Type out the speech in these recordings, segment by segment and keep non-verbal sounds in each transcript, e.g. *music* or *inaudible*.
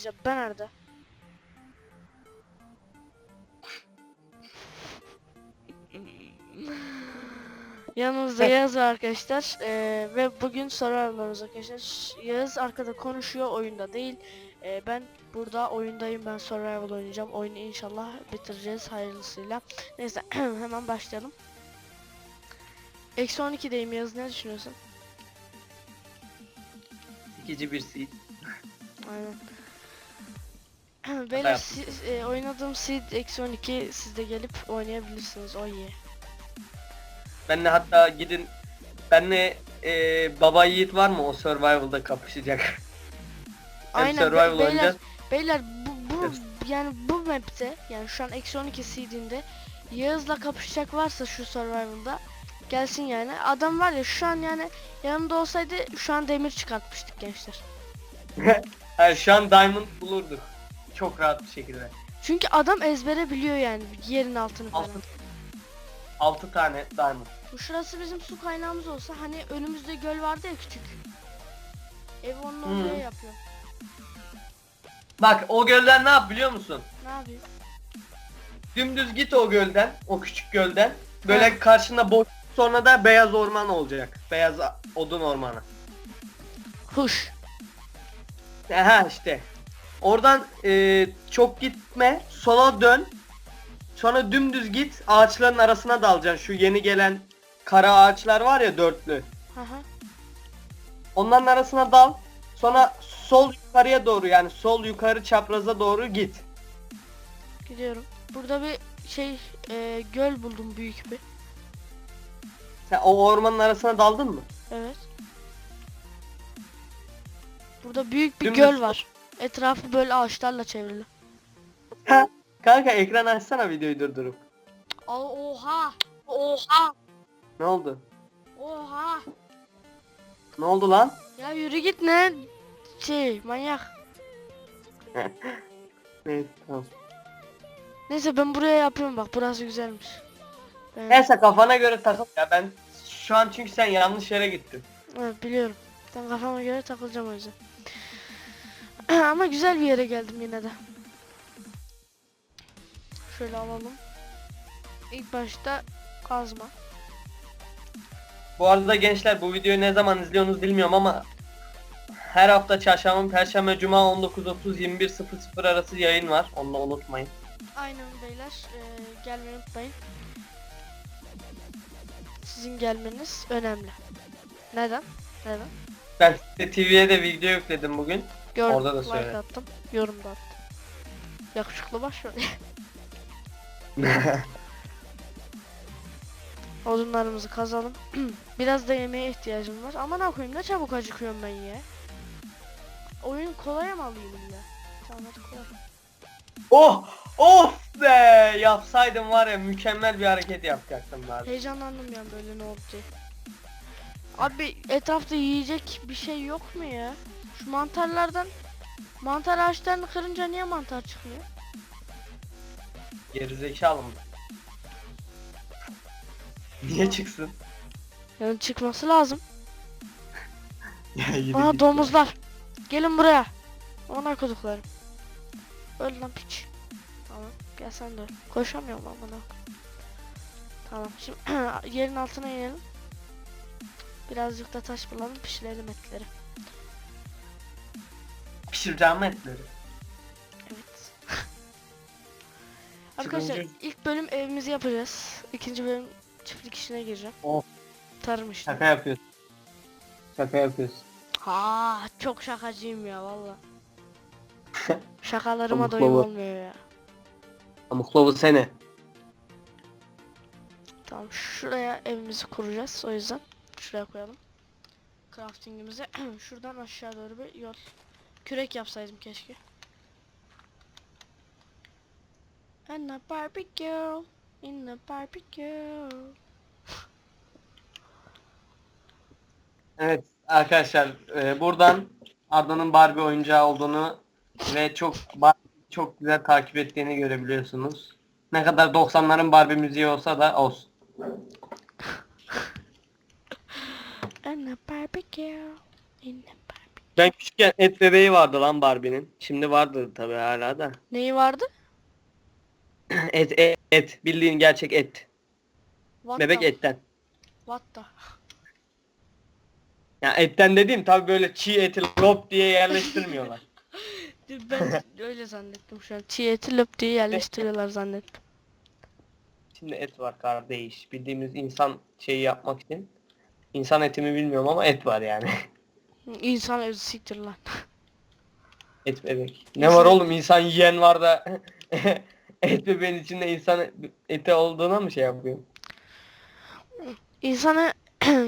diyeceğim. Ben nerede? Yanımızda Yağız var arkadaşlar Ee, ve bugün sorularımız arkadaşlar. Yağız arkada konuşuyor oyunda değil. Ee, ben burada oyundayım ben survival oynayacağım. Oyunu inşallah bitireceğiz hayırlısıyla. Neyse *clears throat* hemen başlayalım. Eksi 12'deyim Yağız ne düşünüyorsun? İkinci bir seed. Aynen. Beyler yaptım. siz, e, oynadığım Seed eksi 12 siz de gelip oynayabilirsiniz o iyi. Benle hatta gidin benle e, baba yiğit var mı o survival'da kapışacak. *laughs* Hem Aynen be- survival beyler, oynayacağız. beyler bu, bu yani bu map'te yani şu an eksi 12 Seed'inde Yağız'la kapışacak varsa şu survival'da gelsin yani. Adam var ya şu an yani yanımda olsaydı şu an demir çıkartmıştık gençler. *laughs* Hayır şu an diamond bulurduk. Çok rahat bir şekilde. Çünkü adam ezbere biliyor yani yerin altını falan. Altı, altı tane diamond. Bu şurası bizim su kaynağımız olsa hani önümüzde göl vardı ya küçük. Ev onun Hı. oraya yapıyor. Bak o gölden ne yap biliyor musun? Ne yapayım? Dümdüz git o gölden, o küçük gölden. Böyle Ha. karşında boş sonra da beyaz orman olacak. Beyaz a- odun ormanı. Huş. Aha işte. Oradan e, çok gitme, sola dön. Sonra dümdüz git, ağaçların arasına dalacaksın. Şu yeni gelen kara ağaçlar var ya dörtlü. Hı hı. Onların arasına dal. Sonra sol yukarıya doğru yani sol yukarı çapraza doğru git. Gidiyorum. Burada bir şey e, göl buldum büyük bir. Sen o ormanın arasına daldın mı? Evet. Burada büyük bir Dümdüz göl var. Etrafı böyle ağaçlarla çevrili. Kanka ekran açsana videoyu durdurup. Aa, Oha! Oha! Ne oldu? Oha! Ne oldu lan? Ya yürü git ne? Şey manyak. *laughs* Neyse tamam. Neyse ben buraya yapıyorum bak burası güzelmiş. Ben- Neyse kafana göre takıl. Ya ben şu an çünkü sen yanlış yere gittin. Evet biliyorum. Ben kafama göre takılacağım o yüzden. Ama güzel bir yere geldim yine de. Şöyle alalım. İlk başta kazma. Bu arada gençler bu videoyu ne zaman izliyorsunuz bilmiyorum ama her hafta çarşamba, perşembe, cuma 19.30 21.00 arası yayın var. Onu da unutmayın. Aynen beyler. Ee, gelmeyi unutmayın. Sizin gelmeniz önemli. Neden? Neden? Ben size TV'ye de video yükledim bugün. Gördüm. Orada da like söyle. attım. Yorum da attım. Yakışıklı başrol. *laughs* Odunlarımızı kazalım. *clears throat* Biraz da yemeğe ihtiyacım var. Ama ne koyayım ne çabuk acıkıyorum ben ya. Oyun kolaya mı alayım illa? Tamam hadi kolay. oh! Of be! Yapsaydım var ya mükemmel bir hareket yapacaktım ben. Heyecanlandım ya böyle ne oldu diye. Abi etrafta yiyecek bir şey yok mu ya? Şu mantarlardan mantar ağaçlarını kırınca niye mantar çıkmıyor? Gerizekalı mı? Niye çıksın? Yani çıkması lazım. *laughs* Ya yürü Aha git domuzlar. Gelin buraya. Ona koduklarım. Öl lan piç. Tamam. Gel sen de öl. Koşamıyorum ama bana. Tamam. Şimdi *clears throat* yerin altına inelim. Birazcık da taş bulalım pişirelim etleri. Pişireceğim etleri. Evet. *laughs* Arkadaşlar Çıkınca- ilk bölüm evimizi yapacağız. İkinci bölüm çiftlik işine gireceğim. Oh. Tarım işte. Şaka yapıyorsun. Şaka yapıyorsun. Ha çok şakacıyım ya valla. *laughs* Şakalarıma doyum olmuyor ya. Amuklovu seni. Tamam şuraya evimizi kuracağız o yüzden şuraya koyalım. Craftingimizi *clears throat* şuradan aşağı doğru bir yol. Kürek yapsaydım keşke. And a Barbie girl in a Barbie girl. Evet arkadaşlar e, buradan Arda'nın Barbie oyuncağı olduğunu ve çok çok güzel takip ettiğini görebiliyorsunuz. Ne kadar 90'ların Barbie müziği olsa da olsun. And a Barbie girl in a Barbie Ben küçükken et bebeği vardı lan Barbie'nin. Şimdi vardır tabii hala da. Neyi vardı? *clears throat* Et et, et. bildiğin gerçek et. What Bebek the- etten. What the? Ya etten dediğim tabii böyle çiğ eti lop diye yerleştirmiyorlar. *laughs* Ben öyle zannettim şu an. Çiğ eti löp diye yerleştiriyorlar zannettim. Şimdi et var kardeş. Bildiğimiz insan şeyi yapmak için. İnsan eti mi bilmiyorum ama et var yani. İnsan özü siktir lan. Et bebek. Ne İnsan- var oğlum insan yiyen var da et bebeğin içinde insan eti olduğuna mı şey yapıyor? İnsanı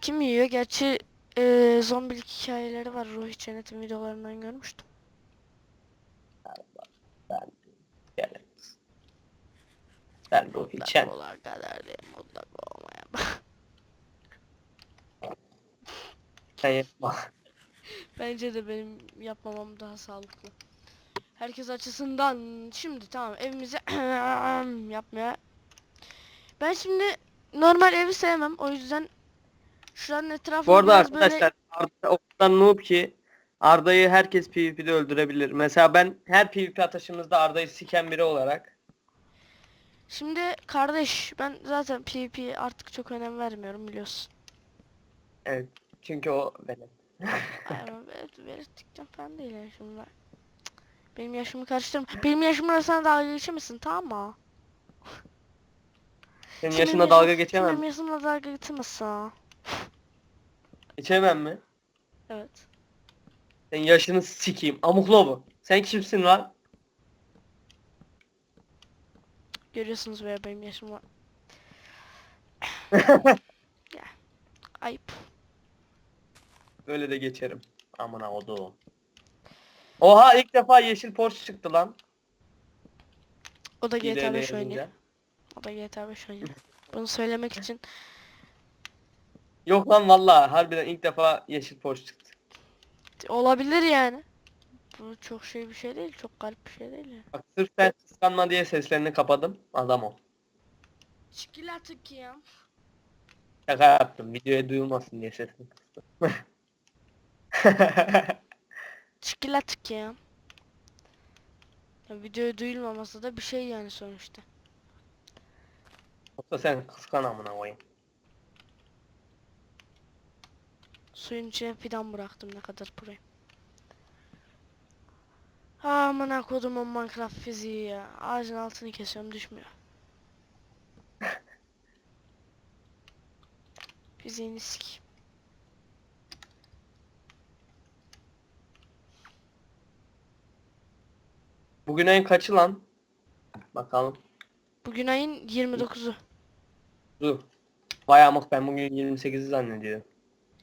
kim yiyor? Gerçi e, zombilik hikayeleri var. Ruh Cennet'in videolarından görmüştüm. Ben. Ben ruh içen. Mutlak kadar değil, mutlak Sen *laughs* yapma. Bence de benim yapmamam daha sağlıklı. Herkes açısından şimdi tamam evimizi *clears throat* yapmaya. Ben şimdi normal evi sevmem. O yüzden şuranın etrafını Bu arada biraz böyle arkadaşlar Arda o kadar noob ki Arda'yı herkes PvP'de öldürebilir. Mesela ben her PvP atışımızda Arda'yı siken biri olarak Şimdi kardeş ben zaten PvP artık çok önem vermiyorum biliyorsun. evet çünkü o benim. *laughs* Evet, belirttikten falan değil. Cık, Benim yaşımı karıştırma. Benim yaşımla sen dalga geçemezsin tamam mı? Senin Şimdi benim dalga geçemem. Benim yaşımla dalga geçemezsin. Geçemem mi? Evet. Senin yaşını sikeyim. Amuklo bu. Sen kimsin lan? Görüyorsunuz veya benim yaşım var. *laughs* ya. Ayıp. Böyle de geçerim. Amına odum. Oha ilk defa yeşil Porsche çıktı lan. O da GTA 5 İlerleyelim oynuyor. ya. O da GTA 5 oynuyor. Bunu söylemek için Yok lan vallahi harbiden ilk defa yeşil Porsche çıktı. olabilir yani. Bu çok şey bir şey değil. Çok garip bir şey değil yani. Bak sırf sen kıskanma diye seslerini kapadım. Adam o. Çikolatık ya. Şaka yaptım. Videoya duyulmasın diye sesini kıstım. *laughs* Çikolatık ya. ya. Videoya duyulmaması da bir şey yani sonuçta. Yoksa sen kıskan amına koyayım. Suyun içine fidan bıraktım ne kadar buraya. Amına kodumun Minecraft fiziği ya. Ağacın altını kesiyorum düşmüyor. *laughs* Fiziğini sikeyim. Bugün ayın kaçı lan? Bakalım. Bugün ayın 29'u. Dur. Vay amık ben bugün 28'i zannediyorum.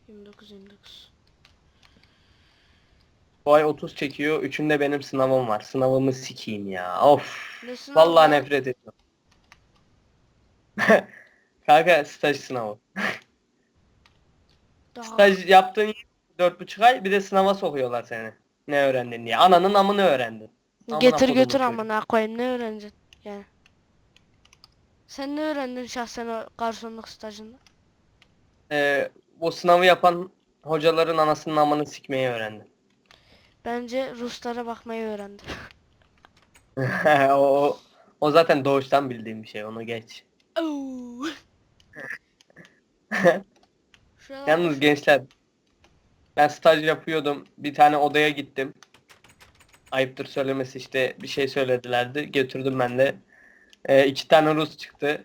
29 29. Bu ay 30 çekiyor. Üçünde benim sınavım var. Sınavımı sikeyim ya. Of. Ne Vallahi lan? nefret ediyorum. *laughs* Kanka staj sınavı. Daha. Staj yaptığın dört buçuk ay bir de sınava sokuyorlar seni. Ne öğrendin diye. Ananın amını öğrendin. Amına Getir götür çocuğu. amına koyayım ne öğreneceksin yani. Sen ne öğrendin şahsen o garsonluk stajında? Ee, bu sınavı yapan hocaların anasının amını sikmeyi öğrendim. Bence Ruslara bakmayı öğrendim. o, *laughs* o, o zaten doğuştan bildiğim bir şey. Onu geç. Oo. Yalnız gençler ben staj yapıyordum. Bir tane odaya gittim. Ayıptır söylemesi işte bir şey söyledilerdi. Götürdüm ben de. Ee, iki tane Rus çıktı.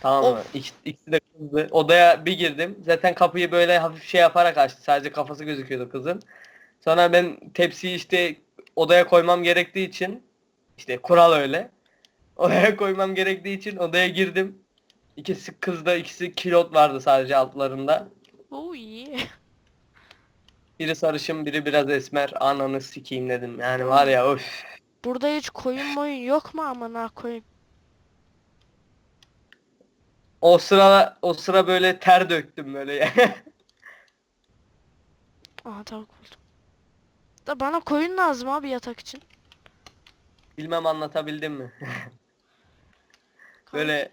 Tamam mı? İki, ikisi de kızdı. Odaya bir girdim. Zaten kapıyı böyle hafif şey yaparak açtı. Sadece kafası gözüküyordu kızın. Sonra ben tepsiyi işte odaya koymam gerektiği için işte kural öyle. *laughs* Odaya koymam gerektiği için odaya girdim. İkisi kızda ikisi kilot vardı sadece altlarında. Oh yeah. Biri sarışın biri biraz esmer. Ananı sikeyim dedim. Yani var ya öf. Burada hiç koyun moyun yok mu amına koyayım? O sıra o sıra böyle ter döktüm böyle. *laughs* Aha tavuk buldum. Da bana koyun lazım abi yatak için. Bilmem anlatabildim mi? *laughs* böyle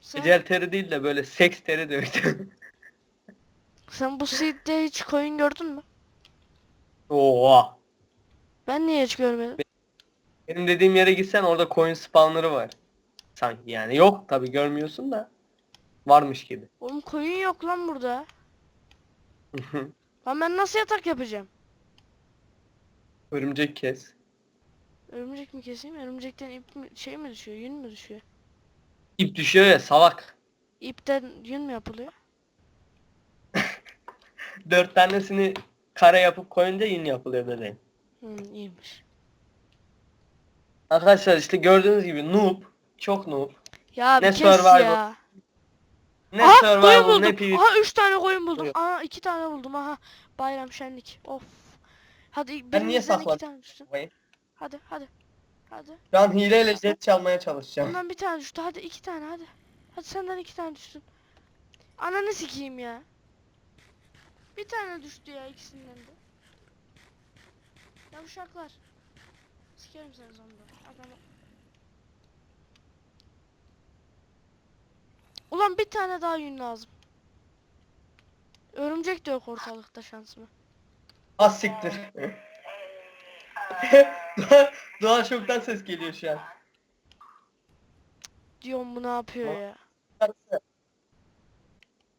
Sen, ecel teri değil de böyle seks teri döktüm. sen bu seedde hiç koyun gördün mü? Oha. Ben niye hiç görmedim? Benim dediğim yere gitsen orada coin spawnları var. Sanki yani yok tabi görmüyorsun da varmış gibi. Oğlum koyun yok lan burada. Lan ben nasıl yatak yapacağım? Örümcek kes. Örümcek mi keseyim? Örümcekten ip mi, şey mi düşüyor? Yün mü düşüyor? İp düşüyor ya salak. İpten yün mü yapılıyor? *laughs* Dört tanesini kare yapıp koyunca yün yapılıyor bebeğim. Hmm, iyiymiş. Arkadaşlar işte gördüğünüz gibi noob. Çok noob. Ya Ne bir kes survival, ya. Ne Aha koyun survival buldum. ne PvP. Aha 3 tane koyun buldum. Buyur. Aha 2 tane buldum. Aha bayram şenlik. Of. Hadi niye birimizden iki sakladım? tane. Vay. Hadi hadi. Hadi. Şu an hileyle jet çalmaya çalışacağım. Bundan bir tane düştü. Hadi iki tane hadi. Hadi senden iki tane düşsün. Ananı sikeyim ya. Bir tane düştü ya ikisinden de. Yavşaklar. Sikerim seni sonunda. Adamı. Ulan bir tane daha yün lazım. Örümcek de yok ortalıkta şansıma. Az siktir. *laughs* Doğan şoktan ses geliyor şu an. Diyorum bu ne yapıyor ya.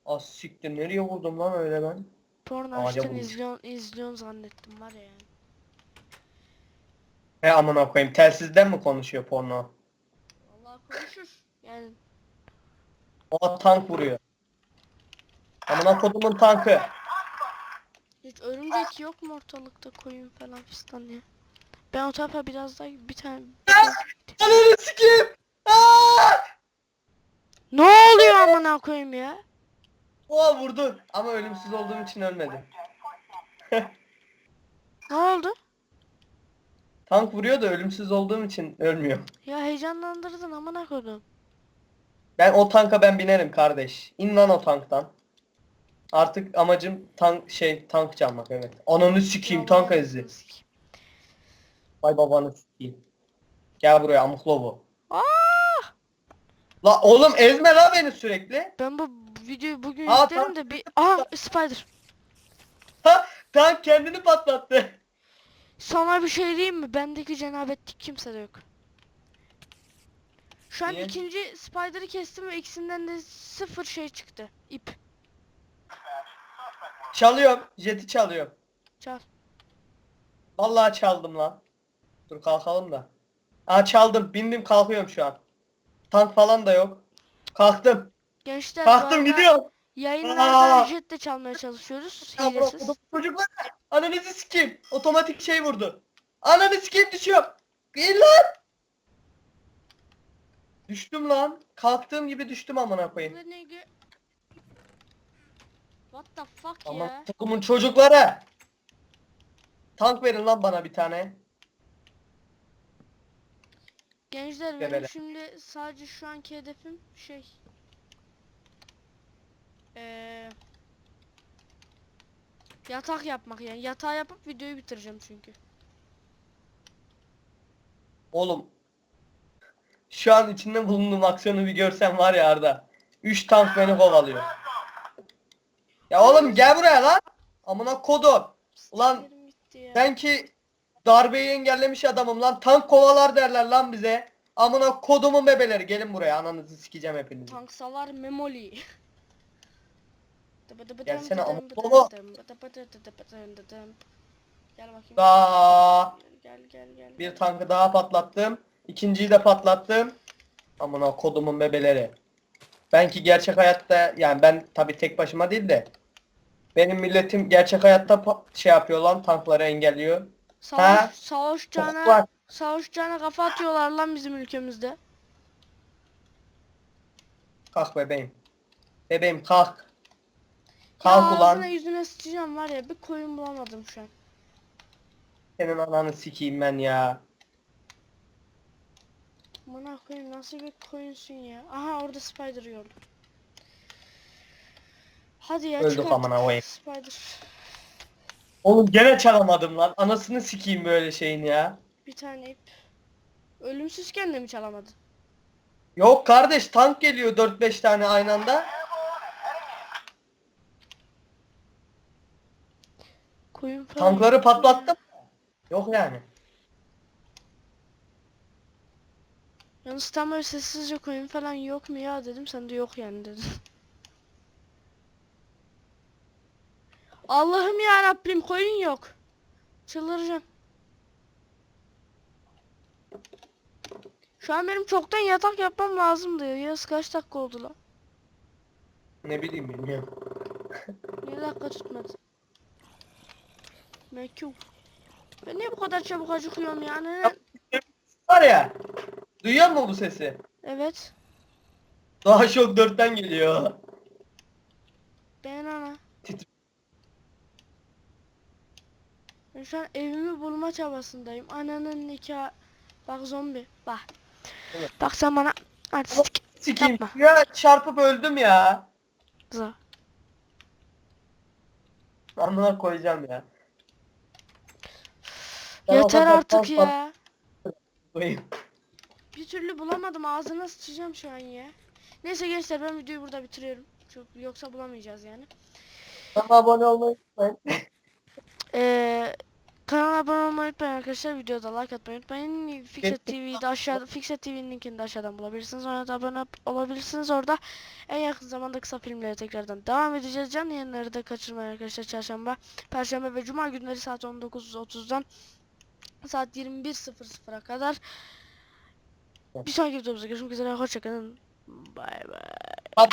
Az siktir nereye vurdum lan öyle ben? Porno Ağaca açtın vurmuş. izliyorsun, izliyorsun zannettim var ya. He amına koyayım telsizden mi konuşuyor porno? Allah konuşur. Yani O tank vuruyor. Amına kodumun tankı. Hiç örümcek yok mu ortalıkta koyun falan fistan ya. Ben o tarafa biraz daha bir tane... Ananı sikeyim. Aa! ne oluyor amına koyayım ya? Oha vurdu. Ama ölümsüz olduğum için ölmedim. Ne oldu? Tank vuruyor da ölümsüz olduğum için ölmüyor. Ya heyecanlandırdın amına koydum. Ben o tanka ben binerim kardeş. İn lan o tanktan. Artık amacım tank şey tank çalmak evet. Ananı sikeyim tank ezdi. Vay babanı sikeyim. Gel buraya amuklo bu. Aa! La oğlum ezme la beni sürekli. Ben bu videoyu bugün Aa, yüklerim tam- de bir... Aha spider. Ha tank kendini patlattı. Sana bir şey diyeyim mi? Bendeki cenabetlik kimsede yok. Şu an Niye? ikinci spider'ı kestim ve ikisinden de sıfır şey çıktı. İp. Çalıyorum. Jeti çalıyorum. Çal. Vallahi çaldım lan. Dur kalkalım da. Aa çaldım. Bindim kalkıyorum şu an. Tank falan da yok. Kalktım. Gençler bu Kalktım arada gidiyorum. Yayınlardan Aa! jet de çalmaya çalışıyoruz. Ya bro, Hilesiz. bu çocuklar ananızı sikeyim. Otomatik şey vurdu. Ananı sikeyim düşüyor. Gel lan. Düştüm lan. Kalktığım gibi düştüm amına koyayım. Bu ne ge- What the fuck Aman ya? takımın çocukları. Tank verin lan bana bir tane. Gençler benim şimdi sadece şu anki hedefim şey. Eee yatak yapmak yani yatağı yapıp videoyu bitireceğim çünkü. Oğlum. Şu an içinde bulunduğum aksiyonu bir görsen var ya Arda. 3 tank beni kovalıyor. Ya oğlum gel buraya lan. Amına kodum. Ulan. Ben ki darbeyi engellemiş adamım lan. Tank kovalar derler lan bize. Amına kodumun bebeleri gelin buraya ananızı sikeceğim hepinizi. Tanksalar memoli. Gelsene Apollo. Gel bakayım. Daha Gel gel gel. bir tankı daha patlattım. İkinciyi de patlattım. Amına kodumun bebeleri. Ben ki gerçek hayatta yani ben tabi tek başıma değil de benim milletim gerçek hayatta şey yapıyor lan tankları engelliyor. Savaş, savaş Çocuklar. cana, savaş cana kafa atıyorlar lan bizim ülkemizde. Kalk bebeğim. Bebeğim kalk. Ya Kalk ulan. ağzına yüzüne sıçacağım var ya bir koyun bulamadım şu an. Senin ananı sikeyim ben ya. Bana koyayım nasıl bir koyunsun ya. Aha orada spider gördüm. Hadi ya Öldük çıkart. amına koyayım. Spider. Oğlum gene çalamadım lan. Anasını sikeyim böyle şeyin ya. Bir tane ip. Ölümsüzken de mi çalamadın? Yok kardeş tank geliyor 4-5 tane aynı anda. Koyun falan. Tankları patlattım. Yok yani. Yalnız tam böyle sessizce koyun falan yok mu ya dedim sen de yok yani dedin. *laughs* Allah'ım ya Rabbim koyun yok. Çıldıracağım. Şu an benim çoktan yatak yapmam lazımdı ya. Yaz kaç dakika oldu lan? Ne bileyim bilmiyorum. Niye dakika tutmadı? Mekû. Ben niye bu kadar çabuk acıkıyorum yani? Var ya. Duyuyor musun bu sesi? Evet. Daha şok 4'ten geliyor. Ben ana. Ben şu an evimi bulma çabasındayım. Ananın nikah. Bak zombi. Bak. Evet. Bak sen bana artistik Sikeyim. Yapma. Ya çarpıp öldüm ya. za. Amına koyacağım ya. Ben Yeter o kadar artık ya. koyayım. Bir türlü bulamadım. Ağzına sıçacağım şu an ya. Neyse gençler ben videoyu burada bitiriyorum. Çok yoksa bulamayacağız yani. Kanalıma abone olmayı unutmayın. Ee, kanala abone olmayı unutmayın arkadaşlar. Videoda like atmayı unutmayın. Fixet TV'yi de aşağıda Fixet TV'nin linkini de aşağıdan bulabilirsiniz. Ona da abone olabilirsiniz. Orada en yakın zamanda kısa filmlere tekrardan devam edeceğiz. Canlı yayınları da kaçırmayın arkadaşlar. Çarşamba, Perşembe ve Cuma günleri saat 19.30'dan saat 21.00'a kadar. Bir sonraki videomuzda görüşmek üzere. Hoşçakalın. Bay bay.